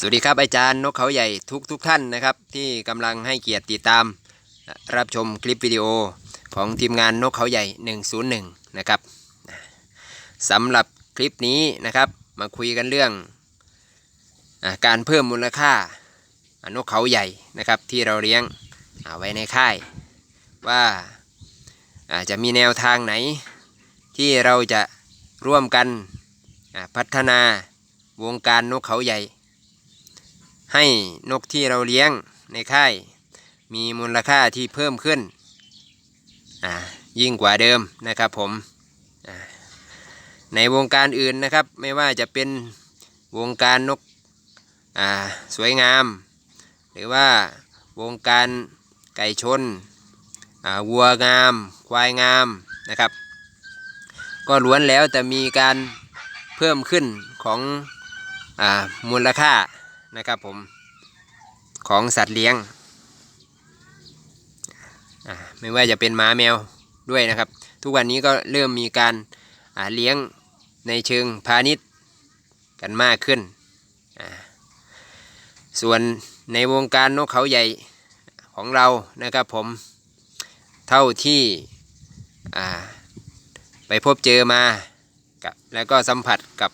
สวัสดีครับอาจารย์นกเขาใหญ่ทุกทุกท่านนะครับ ที่กำลังให้เกียรติติดตาม รับชมคลิปวิดีโอของทีมงานนกเขาใหญ่ 101 นะครับสำหรับคลิปนี้นะครับมาคุยกันเรื่องอการเพิ่มมูลค่านกเขาใหญ่นะครับที่เราเลี้ยงอ่าไว้ในค่าย ว่าอาจะมีแนวทางไหน ที่เราจะร่วมกันพัฒนาวงการนกเขาใหญ่ ให้นกที่เราเลี้ยงในค่าย มีมูลค่าที่เพิ่มขึ้นยิ่งกว่าเดิมนะครับผมในวงการอื่นนะครับ ไม่ว่าจะเป็นวงการนกสวยงาม หรือว่าวงการไก่ชนวัวงาม ควายงามนะครับ ก็ล้วนแล้วแต่มีการเพิ่มขึ้นของอมูลค่า นะครับผมของสัตว์เลี้ยง ไม่ว่าจะเป็นหมาแมวด้วยนะครับ ทุกวันนี้ก็เริ่มมีการเลี้ยงในเชิงพาณิชย์กันมากขึ้น ส่วนในวงการนกเขาใหญ่ของเรานะครับผมเท่าที่ไปพบเจอมาแล้วก็สัมผัสกับ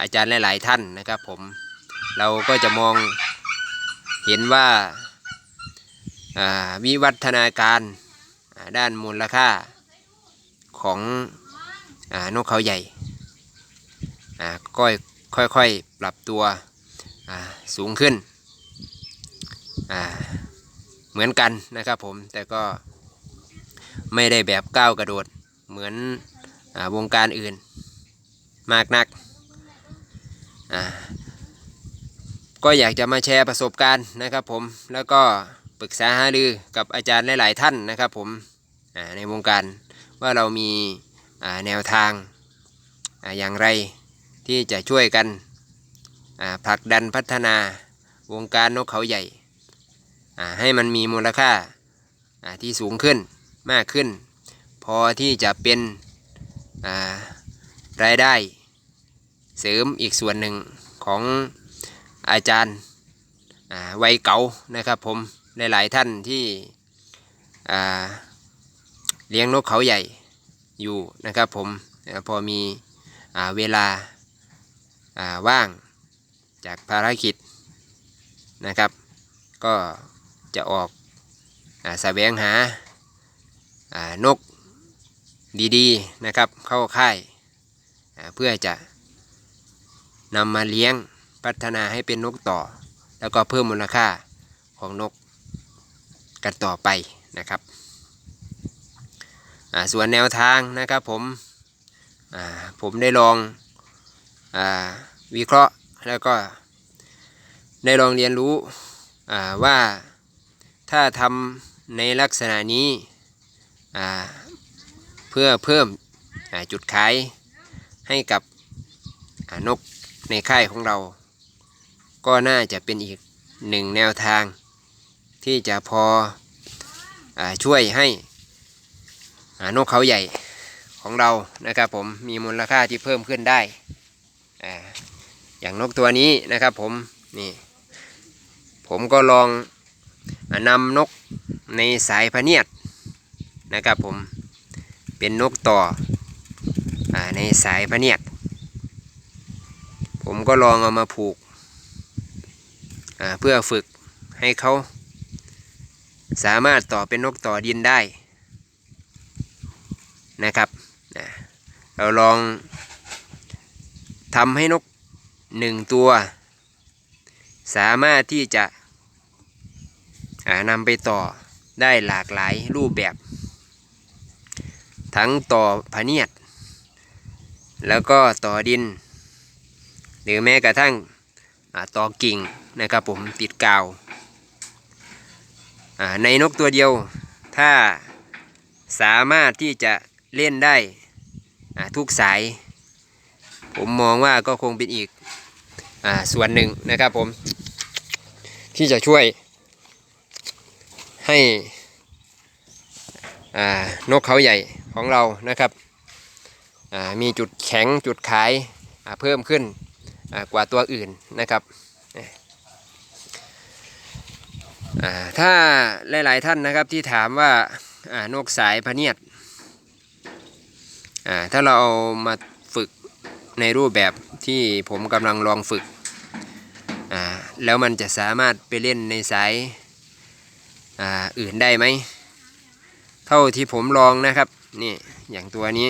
อาจารย์หลาย ๆ ท่านนะครับผม เราก็จะมองเห็นว่าวิวัฒนาการด้านมูลค่าของอนกเขาใหญ่ก็ค่อยๆปรับตัวสูงขึ้น เหมือนกันนะครับผมแต่ก็ไม่ได้แบบก้าวกระโดดเหมือนอวงการอื่นมากนัก ก็อยากจะมาแชร์ประสบการณ์นะครับผมแล้วก็ปรึกษาหารือกับอาจารย์หลาย ๆ ท่านนะครับผมในวงการว่าเรามีแนวทางอย่างไรที่จะช่วยกันผลักดันพัฒนาวงการนกเขาใหญ่ให้มันมีมูลค่าที่สูงขึ้นมากขึ้น พอที่จะเป็นรายได้เสริมอีกส่วนหนึ่งของ อาจารย์วัยเก่านะครับผมหลาย ๆ ท่านที่เลี้ยงนกเขาใหญ่อยู่นะครับผมพอมีอเวลาาว่างจากภารกิจนะครับ ก็จะออกอาแสวงหาานกดีๆนะครับเข้าค่ายเพื่อจะนำมาเลี้ยง พัฒนาให้เป็นนกต่อ แล้วก็เพิ่มมูลค่าของนกกันต่อไปนะครับส่วนแนวทางนะครับผมผมได้ลองอวิเคราะห์แล้วก็ได้ลองเรียนรู้ว่าถ้าทำในลักษณะนี้เพื่อเพิ่มจุดขายให้กับนกในค่ายของเรา ก็น่าจะเป็นอีกหนึ่งแนวทาง ที่จะพออช่วยให้นกเขาใหญ่ของเรานะครับผมมีมูลค่าที่เพิ่มขึ้นได้ออย่างนกตัวนี้นะครับผมนี่ผมก็ลองอนำนกในสายพะเนียดนะครับผมเป็นนกต่ออในสายพะเนียด ผมก็ลองเอามาผูก เพื่อฝึกให้เขาสามารถต่อเป็นนกต่อดินได้นะครับ เราลองทำให้นกหนึ่งตัว สามารถที่จะนำไปต่อได้หลากหลายรูปแบบ ทั้งต่อพเนียด แล้วก็ต่อดิน หรือแม้กระทั่ง ตอกิ่งนะครับผมติดกาวในนกตัวเดียว ถ้าสามารถที่จะเล่นได้ทุกสาย ผมมองว่าก็คงเป็นอีกอส่วนหนึ่งนะครับผม ที่จะช่วยให้นกเขาใหญ่ของเรานะครับมีจุดแข็งจุดขายเพิ่มขึ้น กว่าตัวอื่นนะครับถ้าหลาย ๆ ท่านนะครับที่ถามว่านกสายพะเนียดถ้าเราเอามาฝึกในรูปแบบที่ผมกำลังลองฝึก แล้วมันจะสามารถไปเล่นในสายออื่นได้ไหม เท่าที่ผมลองนะครับ นี่อย่างตัวนี้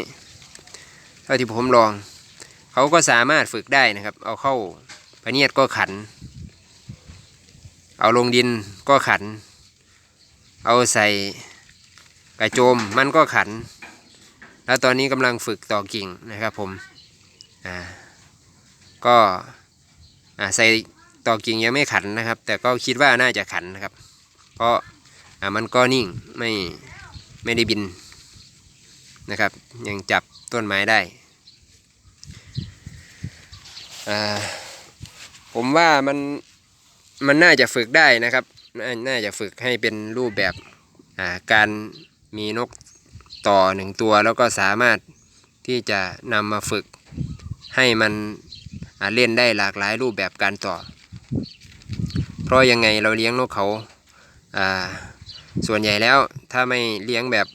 เท่าที่ผมลอง เขาก็สามารถฝึกได้นะครับ เอาเข้าพเนียดก็ขัน เอาลงดินก็ขัน เอาใส่กระโจมมันก็ขัน แล้วตอนนี้กำลังฝึกต่อกิ่งนะครับผมอ่าก็อ่าใส่ต่อกิ่งยังไม่ขันนะครับ แต่ก็คิดว่าน่าจะขันนะครับ เพราะอ่ามันก็นิ่งไม่ไม่ได้บินนะครับ ยังจับต้นไม้ได้ ผมว่ามันมันน่าจะฝึกได้นะครับนน่าจะฝึกให้เป็นรูปแบบาการมีนกต่อหนึ่งตัวแล้วก็สามารถที่จะนำมาฝึกให้มันเล่นได้หลากหลายรูปแบบการต่อ เพราะยังไงเราเลี้ยงนกเขาาส่วนใหญ่แล้วถ้าไม่เลี้ยงแบบ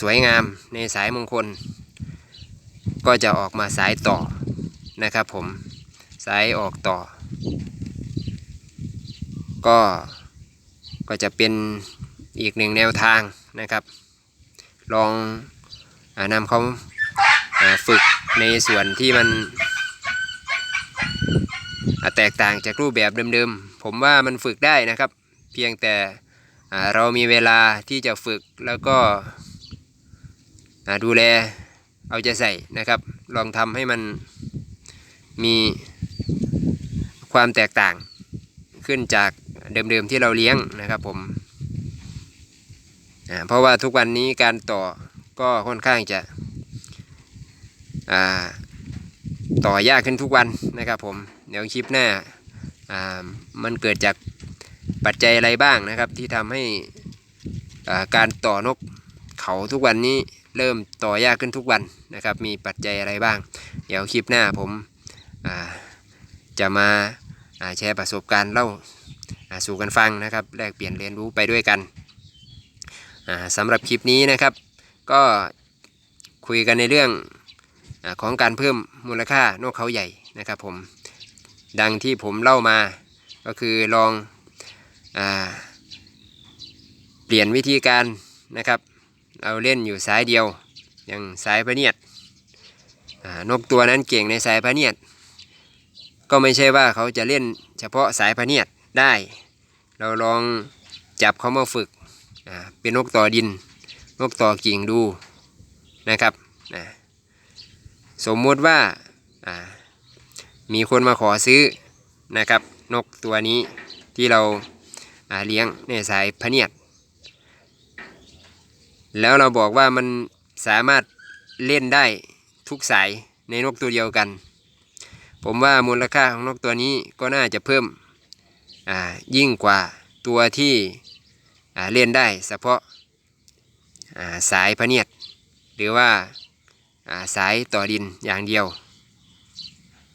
สวยงามในสายมงคล ก็จะออกมาสายต่อ นะครับผมสายออกต่อ ก็ก็จะเป็นอีกหนึ่งแนวทางนะครับ ลองอนำเขาาฝึกในส่วนที่มันแตกต่างจากรูปแบบเดิมๆ ผมว่ามันฝึกได้นะครับ เพียงแต่เรามีเวลาที่จะฝึกแล้วก็ดูแลเอาใจใส่นะครับ ลองทำให้มัน มีความแตกต่างขึ้นจากเดิมๆที่เราเลี้ยงนะครับผมเพราะว่าทุกวันนี้การต่อก็ค่อนข้างจะต่อยากขึ้นทุกวันนะครับผมเดี๋ยวคลิปหน้ามันเกิดจากปัจจัยอะไรบ้างนะครับ ที่ทำให้การต่อนกเขาทุกวันนี้เริ่มต่อยากขึ้นทุกวันนะครับ มีปัจจัยอะไรบ้าง เดี๋ยวคลิปหน้าผม จะมาแชร์ประสบการณ์เล่าสู่กันฟังนะครับ แลกเปลี่ยนเรียนรู้ไปด้วยกันสำหรับคลิปนี้นะครับ ก็คุยกันในเรื่องอของการเพิ่มมูลค่านกเขาใหญ่นะครับผมดังที่ผมเล่ามาก็คือลองอเปลี่ยนวิธีการนะครับ เราเล่นอยู่สายเดียวอย่างสายพระเนียดนกตัวนั้นเก่งในสายพระเนียด ก็ไม่ใช่ว่าเขาจะเล่นเฉพาะสายพเนียดได้ เราลองจับเขามาฝึกเป็นนกต่อดิน นกต่อกิ่งดูนะครับนะสมมติว่ามีคนมาขอซื้อนะครับ นกตัวนี้ที่เราาเลี้ยงในสายพเนียด แล้วเราบอกว่ามันสามารถเล่นได้ทุกสายในนกตัวเดียวกัน ผมว่ามูลค่าของนกตัวนี้ก็น่าจะเพิ่มยิ่งกว่าตัวที่เล่นได้เฉพาะาสายพะเนียดหรือว่าาสายต่อดินอย่างเดียว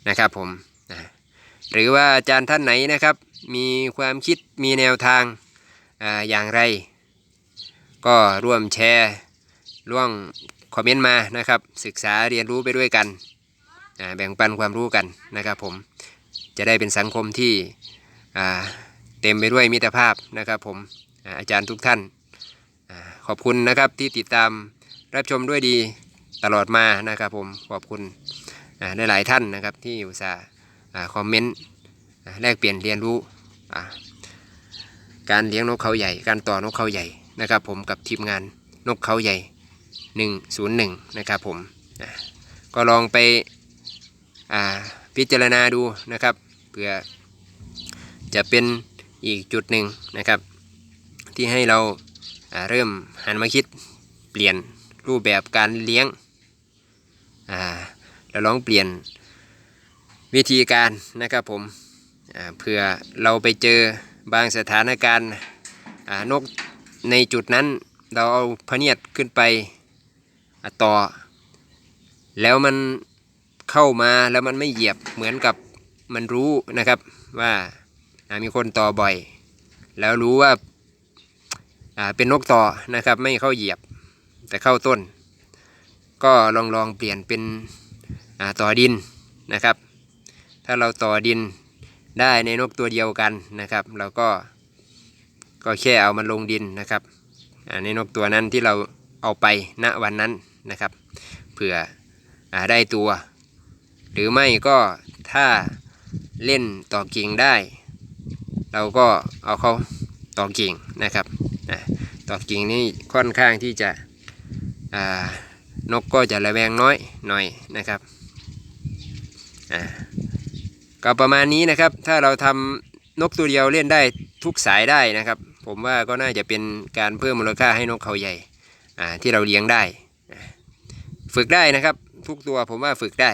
นะครับผมหรือว่าอาจารย์ท่านไหนนะครับมีความคิดมีแนวทางอาอย่างไร ก็ร่วมแชร์ร่วมคอมเมนต์มานะครับ ศึกษาเรียนรู้ไปด้วยกัน แบ่งปันความรู้กันนะครับผมจะได้เป็นสังคมที่เต็มไปด้วยมิตรภาพนะครับผมอาจารย์ทุกท่านขอบคุณนะครับที่ติดตามรับชมด้วยดีตลอดมานะครับผมขอบคุณอ่าหลายท่านนะครับที่อุตส่าห์อ่าคอมเมนต์แลกเปลี่ยนเรียนรู้การเลี้ยงนกเขาใหญ่ การต่อนกเขาใหญ่นะครับผมกับทีมงานนกเขาใหญ่ 101 นะครับผมก็ลองไป พิจารณาดูนะครับเพื่อจะเป็นอีกจุดหนึ่งนะครับ ที่ให้เราาเริ่มหันมาคิดเปลี่ยนรูปแบบการเลี้ยงแล้วลองเปลี่ยนวิธีการนะครับผมเพื่อเราไปเจอบางสถานการณ์นกในจุดนั้นเราเอาพเนียดขึ้นไปต่อ แล้วมัน เข้ามาแล้วมันไม่เหยียบเหมือนกับมันรู้นะครับว่ามีคนต่อบ่อย แล้วรู้ว่าเป็นนกต่อนะครับ ไม่เข้าเหยียบแต่เข้าต้น ก็ลองลองเปลี่ยนเป็นต่อดินนะครับ ถ้าเราต่อดินได้ในนกตัวเดียวกันนะครับ เราก็ก็แค่เอามันลงดินนะครับในนกตัวนั้นที่เราเอาไปณวันนั้นนะครับเผื่ออได้ตัว หรือไม่ก็ถ้าเล่นต่อกิ่งได้ เราก็เอาเขาต่อกิ่งนะครับต่อกิ่งนี่ค่อนข้างที่จะนกก็จะระแวงน้อยหน่อยนะครับก็ประมาณนี้นะครับ ถ้าเราทำนกตัวเดียวเล่นได้ทุกสายได้นะครับ ผมว่าก็น่าจะเป็นการเพิ่มมูลค่าให้นกเขาใหญ่ที่เราเลี้ยงได้ ฝึกได้นะครับ ทุกตัวผมว่าฝึกได้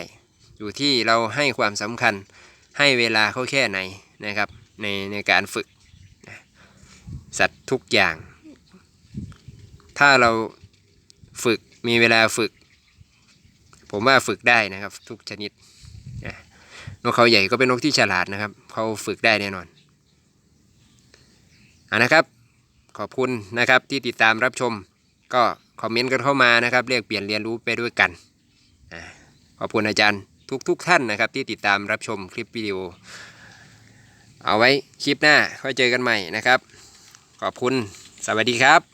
อยู่ที่เราให้ความสำคัญให้เวลาเขาแค่ไหนนะครับในในการฝึก สัตว์ทุกอย่าง ถ้าเราฝึกมีเวลาฝึก ผมว่าฝึกได้นะครับ ทุกชนิดนกเขาใหญ่ก็เป็นนกที่ฉลาดนะครับเขาฝึกได้แน่นอนอะนะครับ ขอบคุณนะครับที่ติดตามรับชม ก็คอมเมนต์กันเข้ามานะครับ เรียกเปลี่ยนเรียนรู้ไปด้วยกัน ขอบคุณอาจารย์ ทุกๆทท่านนะครับ ที่ติดตามรับชมคลิปวิดีโอ เอาไว้คลิปหน้าค่อยเจอกันใหม่นะครับ ขอบคุณสวัสดีครับ